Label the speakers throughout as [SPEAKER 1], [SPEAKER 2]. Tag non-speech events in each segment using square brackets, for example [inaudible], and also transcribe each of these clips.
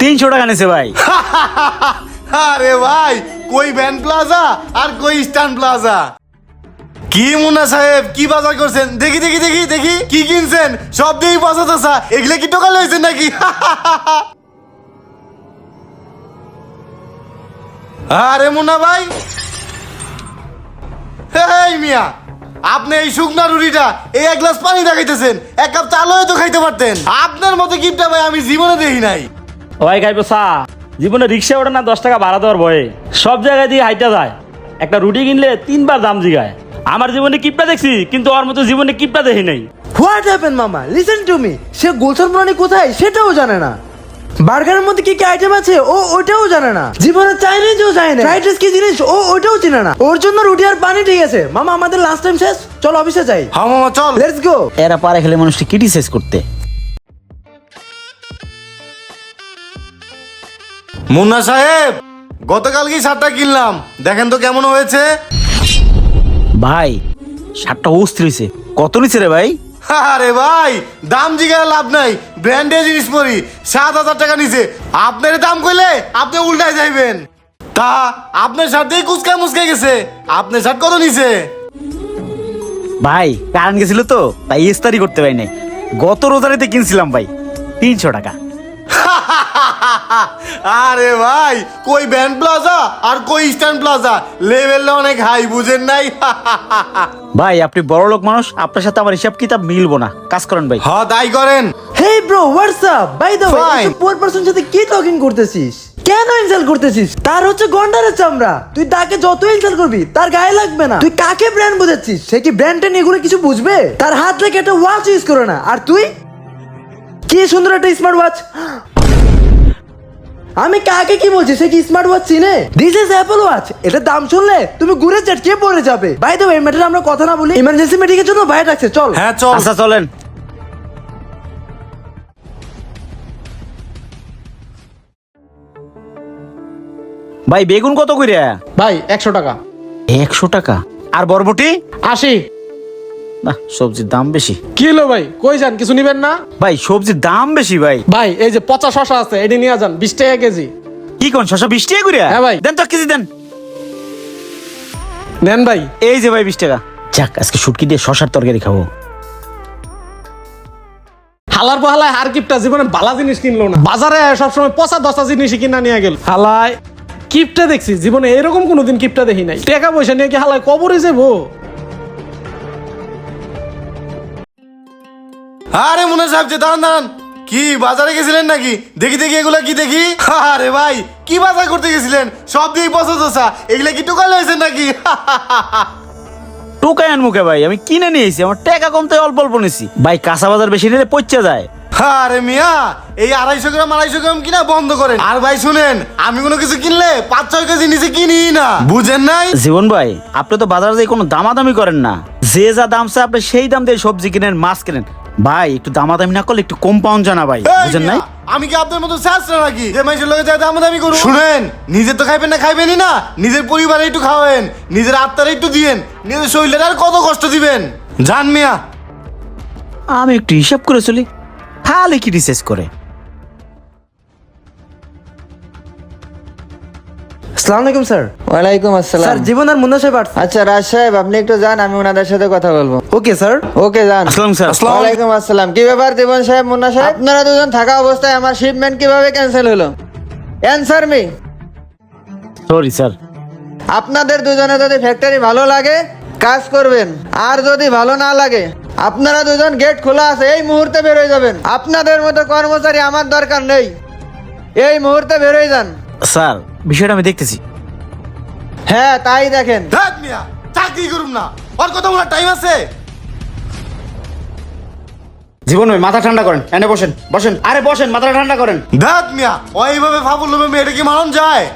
[SPEAKER 1] তিনশো টাকা নিছে ভাই।
[SPEAKER 2] আরে ভাই, কই ভ্যান প্লাজা আর কই স্টান প্লাজা? কি মুন্না সাহেব, কি বাজার করছেন? দেখি দেখি দেখি দেখি, কি কিনছেন? সব দিয়েই পছন্দ আসা এগুলো কি টোকা লয়েছেন নাকি? আরে মুন্না ভাই। এই মিয়া, আপনি এই শুকনা রুটিটা এই এক গ্লাস পানি দেখাইতেছেন, এক কাপ চালও তো খাইতে পারতেন। আপনার মতো গিফটটা ভাই আমি জীবনে দেখি নাই।
[SPEAKER 1] ভাই খাইবো চা। জীবনে রিক্সা ওঠে না দশ টাকা ভাড়া দেওয়ার ভয়ে। সব জায়গায় দিয়ে হাইটা যায়। একটা রুটি কিনলে তিনবার দাম জিগায়। আমার জীবনে কিপটা দেখছি কিন্তু ওর মতো জীবনে কিপটা দেখি নাই।
[SPEAKER 3] হোয়াট হ্যাপেন মামা? লিসেন টু মি সে গোলসন প্রাণী কোথায় সেটাও জানে না। বার্গারের মধ্যে কি কি আইটেম আছে ও ওইটাও জানে না। জীবনে চাইনিজও জানে না ফ্রাইড রাইস কি জিনিস ও ওইটাও চিনে না। ওর জন্য রুটি আর পানি ঠিক আছে। মামা আমাদের লাস্ট টাইম শেষ। চল অফিসে যাই।
[SPEAKER 2] হ্যাঁ মামা চল।
[SPEAKER 3] লেটস গো
[SPEAKER 1] এরা পারে খেলে মানুষটি ক্রিটিসাইজ করতে।
[SPEAKER 2] মুন্না সাহেব গতকালকেই শার্টটা কিনলাম। দেখেন তো কেমন হয়েছে।
[SPEAKER 1] ভাই শার্টটা অস্থির হয়েছে। কত নিছে রে ভাই?
[SPEAKER 2] আরে ভাই দাম জিগায় লাভ নাই। ব্র্যান্ডের জিনিস পরি সাত হাজার টাকা নিছে। আপনার দাম কইলে আপনি উল্টায় যাইবেন। তা আপনার শার্ট দিয়ে কুচকা মুচকে গেছে। আপনার শার্ট কত নিছে?
[SPEAKER 1] ভাই কারেন্ট গেছিল তো তাই ইস্তারি করতে পারি নাই। গত রোজারিতে কিনছিলাম ভাই তিনশো টাকা।
[SPEAKER 2] আরে ভাই কই ব্যান্ড প্লাজা আর কই স্ট্যান্ড প্লাজা লেভেলটা অনেক হাই বুঝেন নাই?
[SPEAKER 1] ভাই আপনি বড় লোক মানুষ আপনার সাথে আমার হিসাব কিতাব মিলবো না। কাজ করেন ভাই।
[SPEAKER 2] হ তাই করেন।
[SPEAKER 3] Hey bro what's up by the way
[SPEAKER 2] Fine.
[SPEAKER 3] Poor person সাথে কি টকিং করতেছিস? কেন ইনসাল্ট করতেছিস? তার হচ্ছে গন্ডারের চামড়া। তুই তাকে যত ইনসাল্ট করবি তার গায়ে লাগবে না। তুই কাকে ব্র্যান্ড বুঝাচ্ছিস? সে কি ব্র্যান্ড নিয়ে এগুলো কিছু বুঝবে? তার হাত রেখে একটা ওয়াচ ইউজ করে না। আর তুই? কি সুন্দর একটা স্মার্ট ওয়াচ আমি কাকে কি বলছি? সে কি স্মার্ট ওয়াচ চিনে? দিস ইজ অ্যাপল ওয়াচ এটার দাম শুনলে তুমি ঘুরে চটকে পড়ে যাবে। বাই দ্য ওয়ে ম্যাটার আমরা কথা না বলি ইমার্জেন্সি মিটিং এর জন্য ভাই ডাকছে চল।
[SPEAKER 2] হ্যাঁ চল।
[SPEAKER 1] আচ্ছা চলেন। ভাই বেগুন কত কইরা
[SPEAKER 4] ভাই একশো টাকা।
[SPEAKER 1] একশো টাকা? আর বরবটি?
[SPEAKER 4] আশি।
[SPEAKER 1] না সবজির দাম বেশি।
[SPEAKER 4] কি হলো ভাই? কই যান? কিছু নিবেন না?
[SPEAKER 1] ভাই সবজির দাম বেশি ভাই।
[SPEAKER 4] ভাই এই যে পচা শশা আছে এটি নিয়ে যান বিশ টাকা কেজি।
[SPEAKER 1] কি কোন শশা বিশ টাকা কইরা?
[SPEAKER 4] হ্যাঁ ভাই।
[SPEAKER 1] দেন তো কেজি দেন।
[SPEAKER 4] নেন ভাই।
[SPEAKER 1] এই যে ভাই বিশ টাকা। যাক আজকে শুটকি দিয়ে শশার তরকারি খাব।
[SPEAKER 4] হালার পাহালায় হার কিপটা জীবনে বালা জিনিস কিনলো না। বাজারে সবসময় পচা দশটা জিনিসই কিনা নিয়ে গেল। হালায় কিপটা দেখছি জীবনে এরকম কোনোদিন কিপটা দেখি নাই। টাকা পয়সা নিয়ে কি হালায় কবরে যাব?
[SPEAKER 2] আরে মুন্না সাহেব যে দাঁড়ান দাঁড়ান। কি বাজারে গেছিলেন নাকি? দেখি দেখি এগুলা কি দেখি? আরে ভাই কি বাজার করতে গেছিলেন? সব দিয়ে পছন্দ দোসা। এগুলা কি টোকা লয়েছেন নাকি? [laughs]
[SPEAKER 1] টোকায় মুখে ভাই? আমি কিনে নিয়েছি আমার টাকা কমতে অল্প অল্প নিছি। ভাই কাঁচা বাজার বেশি নিলে পচে যায়।
[SPEAKER 2] আরে মিয়া এই আড়াইশো গ্রাম আড়াইশো গ্রাম কিনা বন্ধ করেন। আর ভাই শুনেন আমি কোনো কিছু কিনলে পাঁচ ছয় কেজি নিচে কিনি না। বুঝেন নাই?
[SPEAKER 1] জীবন ভাই আপনি তো বাজারে কোনো দামাদামি করেন না। যে যা দাম চায় আপনি সেই দাম দিয়ে সবজি কিনেন মাছ কিনেন। ভাই একটু দামাদামি না করলে একটু কম পাউন জানা ভাই বুঝেন নাই?
[SPEAKER 2] আমি কি আপনার মতো শাস্ত্র নাকি? যে মানুষের লোকে যাতে আমি দামি করব শুনেন। নিজে তো খাইবেন না খাইবেনই না। নিজের পরিবারে একটু খাওয়েন নিজের আত্মারে একটু দিয়েন নিজের শরীরের আর কত কষ্ট দিবেন? জান মিয়া।
[SPEAKER 1] আমি একটু হিসাব করে চলি। তাহলে কি রিসার্চ করে?
[SPEAKER 3] আসসালামু আলাইকুম স্যার।
[SPEAKER 5] ওয়ালাইকুম
[SPEAKER 3] স্যার
[SPEAKER 5] আসসালাম
[SPEAKER 3] জীবন আর মুন্না সাহেব আসছে
[SPEAKER 5] আচ্ছা রাজ সাহেব আপনি একটু যান আমি ওনাদের সাথে কথা বলব।
[SPEAKER 3] Okay sir.
[SPEAKER 5] ওকে যান।
[SPEAKER 1] আসসালাম স্যার।
[SPEAKER 5] ওয়ালাইকুম আসসালাম। কি ব্যাপার জীবন সাহেব মুন্না সাহেব? আপনারা দুজন থাকা অবস্থায় আমার শিপমেন্ট কীভাবে ক্যান্সেল হলো? Answer me
[SPEAKER 1] sorry sir.
[SPEAKER 5] আপনাদের দুজনে যদি ফ্যাক্টরি ভালো লাগে কাজ করবেন। আর যদি ভালো না লাগে আপনারা দুজন গেট খোলা আছে এই মুহূর্তে বেরোয় যাবেন। আপনাদের মতো কর্মচারী আমার দরকার নেই। এই মুহূর্তে বেরোয় যান।
[SPEAKER 1] স্যার বিষয়টা আমি দেখতেছি।
[SPEAKER 5] হ্যাঁ তাই দেখেন।
[SPEAKER 2] ধ্যাত মিয়া চাকরি করুম না। ওর কথা বলার টাইম আছে।
[SPEAKER 1] জীবন ভাই মাথা ঠান্ডা করেন। এনে বসেন বসেন। আরে বসেন মাথা ঠান্ডা করেন।
[SPEAKER 2] ধ্যাত মিয়া ও এইভাবে ফাবুল লোভে মেয়েটা কি মানন যায়?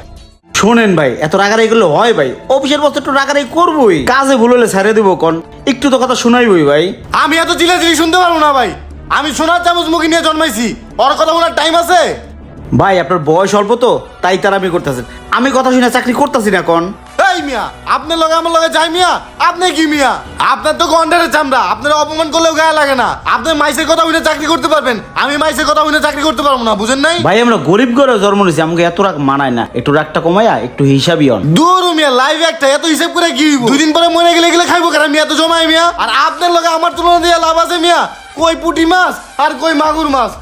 [SPEAKER 1] শোনেন ভাই এত রাগারাগি করলে হয় ভাই। অফিসের বস্তা একটু রাগারাগি করবোই। কাজে ভুল হলে ছেড়ে দিব কোন? একটু তো কথা শোনাইবই ভাই।
[SPEAKER 2] আমি এত চিলাচিলি শুনতে পারব না ভাই। আমি সোনার চামচ মুখে নিয়ে জন্মাইছি। ওর কথা বলার টাইম আছে।
[SPEAKER 1] ভাই আপনার বয়স অল্প তো তাই তার আমি করতেছেন। আমি কথা শুনে চাকরি করতেছি না কোন।
[SPEAKER 2] এই মিয়া আপনার লগে আমার লগে যাই মিয়া আপনি কি মিয়া? আপনার তো গন্ডারের চামড়া আপনার অপমান করলেও গায়ে লাগে না। আপনি মাইসের কথা উঠে চাকরি করতে পারবেন আমি মাইসের কথা উঠে চাকরি করতে পারব না বুঝেন নাই?
[SPEAKER 1] ভাই আমরা গরিব ঘরে জন্ম নিয়েছি আমাকে এত রাগ মানায় না একটু রাগটা কমায়া একটু হিসাবই হন
[SPEAKER 2] দূর মিয়া লাইভ একটা এত হিসাব করে কি হইব? দুই পরে মরে গেলে গেলে খাইবো কেন? মিয়া তো জমাই মিয়া। আর আপনার লগে আমার তুলনা দিয়ে লাভ আছে মিয়া? কই পুটি মাছ আর কই মাগুর মাছ?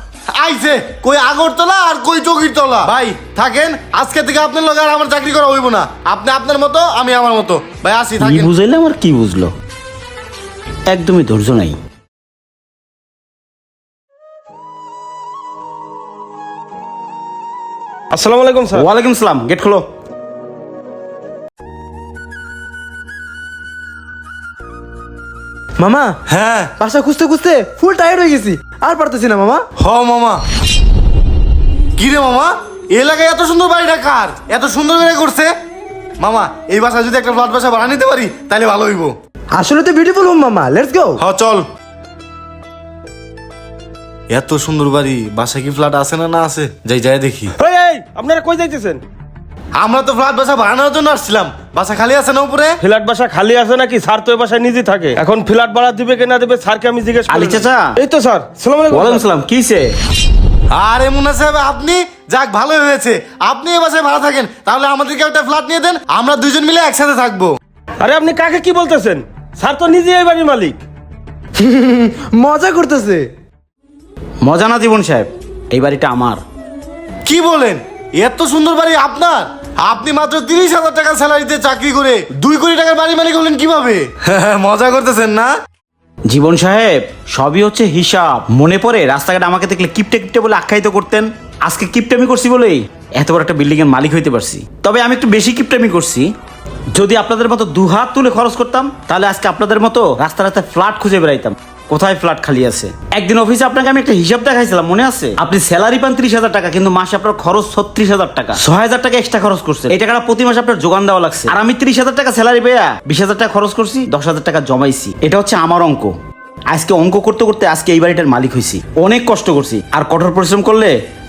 [SPEAKER 2] আইছে কই আগরতলা আর কই চকিরতলা? ভাই থাকেন আজকে থেকে আপনার লগে আর আমার চাকরি করা হইব না। আপনি আপনার মতো আমি আমার মতো। ভাই আসি
[SPEAKER 1] কি
[SPEAKER 2] থাকেন।
[SPEAKER 1] বুঝাইলে আমার কি বুঝলো? একদমই ধৈর্য নাই।
[SPEAKER 6] আসসালামু আলাইকুম স্যার।
[SPEAKER 1] ওয়ালাইকুম সালাম গেট খোলো।
[SPEAKER 3] মামা
[SPEAKER 2] হ্যাঁ।
[SPEAKER 3] বাসা খুঁজতে খুঁজতে ফুল টায়ার্ড হয়ে গেছি। আর পারতেছি না মামা।
[SPEAKER 2] হ মামা। কি রে মামা? এই এলাকায় এত সুন্দর বাড়িটা কার? এত সুন্দর করে করছে? মামা এই বাসা যদি একটা ফ্ল্যাট বাসা ভাড়া নিতে পারি তাহলে ভালো হইব।
[SPEAKER 3] আসলে তো বিউটিফুল হোম মামা। লেটস গো
[SPEAKER 2] হ চল। এত সুন্দর বাড়ি বাসা কি ফ্ল্যাট আছে না না আছে? যাই যাই দেখি।
[SPEAKER 6] এই এই আপনারা কই যাইতেছেন?
[SPEAKER 2] আমরা তো ফ্ল্যাট বাসা বানানোর জন্য আসছিলাম। বাসা খালি আছে না উপরে?
[SPEAKER 6] ফ্ল্যাট বাসা খালি আছে নাকি? স্যার তো এই বাসায় নিজে থাকে। এখন ফ্ল্যাট ভাড়া দিবে কি না দিবে স্যারকে আমি জিজ্ঞেস করি।
[SPEAKER 1] চাচা।
[SPEAKER 6] এই তো স্যার। সালাম আলাইকুম
[SPEAKER 1] ওয়ালাইকুম সালাম কিসে
[SPEAKER 2] আরে মুন্না সাহেব আপনি যাক ভালো হয়েছে। আপনি এ বাসায় ভাড়া থাকেন তাহলে আমাদেরকে একটা ফ্ল্যাট নিয়ে দেন আমরা দুজন মিলে একসাথে থাকব।
[SPEAKER 6] আরে আপনি কাকে কি বলতেছেন? স্যার তো নিজে এই বাড়ির মালিক। [laughs]
[SPEAKER 3] মজা করতেছে।
[SPEAKER 1] মজা না জীবন সাহেব এই বাড়িটা আমার।
[SPEAKER 2] কি বলেন? এত সুন্দর বাড়ি আপনার? আপনি মাত্র তিরিশ হাজার টাকা স্যালারিতে চাকরি করে দুই কোটি টাকার বাড়ি মালিক হলেন কীভাবে? [laughs] মজা করতেছেন না?
[SPEAKER 1] জীবন সাহেব সবই হচ্ছে হিসাব। মনে পড়ে রাস্তাঘাটে আমাকে দেখলে কিপটে কিপটে বলে আখ্যায়িত করতেন? আজকে কিপটামি করছি বলেই এত বড় একটা বিল্ডিং এর মালিক হইতে পারছি। তবে আমি একটু বেশি কিপটামি করছি। যদি আপনাদের মতো দু হাত তুলে খরচ করতাম তাহলে আজকে আপনাদের মতো রাস্তা রাস্তায় ফ্ল্যাট খুঁজে বেড়াইতাম। কোথায় ফ্ল্যাট খালি আছে? একদিন অফিসে আপনাকে আমি একটা হিসাব দেখাইছিলাম, মনে আছে? আপনি স্যালারি পান ত্রিশ হাজার টাকা, কিন্তু মাসে আপনার খরচ ছত্রিশ হাজার টাকা। ছয় হাজার টাকা এক্সট্রা খরচ করছে এই টাকাটা প্রতি মাসে আপনার যোগান দেওয়া লাগছে। আর আমি ত্রিশ হাজার টাকা স্যালারি পেয়ে, বিশ হাজার টাকা খরচ করছি, দশ হাজার টাকা জমাইছি। এটা হচ্ছে আমার অঙ্ক। আজকে অঙ্ক করতে করতে আজকে এই বাড়িটার মালিক হয়েছি অনেক কষ্ট করছি, আর কঠোর পরিশ্রম করলে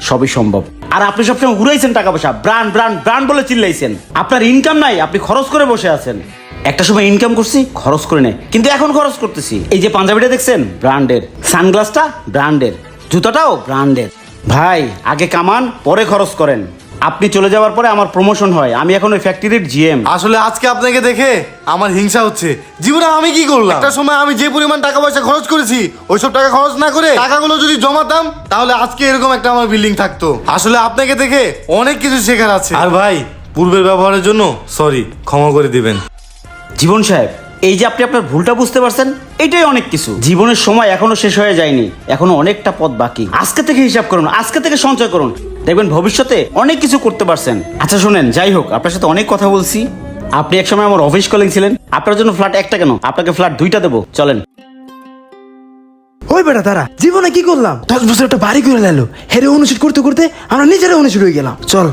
[SPEAKER 1] সবই সম্ভব। আর আপনি সবসময় উড়াইছেন টাকা পয়সা ব্রান্ড ব্রান্ড ব্রান্ড বলে চিল্লাইছেন। আপনার ইনকাম নাই, আপনি খরচ করে বসে আছেন। একটা সময় ইনকাম করছি, খরচ করে নেই, কিন্তু এখন খরচ করতেছি। এই যে পাঞ্জাবিটা দেখছেন ব্র্যান্ডের সানগ্লাসটা ব্র্যান্ডের জুতাটাও ব্র্যান্ডের ভাই, আগে কামান, পরে খরচ করেন। আপনি চলে যাওয়ার পরে আমার প্রমোশন হয়। আমি এখন ওই ফ্যাক্টরির জিএম
[SPEAKER 2] আসলে আজকে আপনাকে দেখে আমার হিংসা হচ্ছে। জীবনে আমি কি করলাম? একটা সময় আমি যে পরিমাণ টাকা পয়সা খরচ করেছি ওইসব টাকা খরচ না করে টাকাগুলো যদি জমাতাম তাহলে আজকে এরকম একটা আমার বিল্ডিং থাকতো। আসলে আপনাকে দেখে অনেক কিছু শেখার আছে। আর ভাই পূর্বের ব্যবহারের জন্য সরি ক্ষমা করে দিবেন।
[SPEAKER 1] জীবন সাহেব এই যে আপনি আপনার ভুলটা বুঝতে পারছেন, এটাই অনেক কিছু। জীবনের সময় এখনও শেষ হয়ে যায়নি, এখনও অনেকটা পথ বাকি। আজকে থেকে হিসাব করুন, আজকে থেকে সঞ্চয় করুন। দেখবেন ভবিষ্যতে অনেক কিছু করতে পারছেন। আচ্ছা শুনেন, যাই হোক, আপনার সাথে অনেক কথা বলছি। আপনি একসময় আমার অফিস কলিং ছিলেন। আপনার জন্য ফ্ল্যাট একটা কেন? আপনাকে ফ্ল্যাট দুইটা দেবো। চলেন।
[SPEAKER 3] ওই বেটা তারা জীবনে কি করলাম? দশ বছর একটা বাড়ি করে লাইলো হেরে অনুষ্ঠিত করতে করতে আমরা নিজেরা অনুষ্ঠিত হয়ে গেলাম। চল।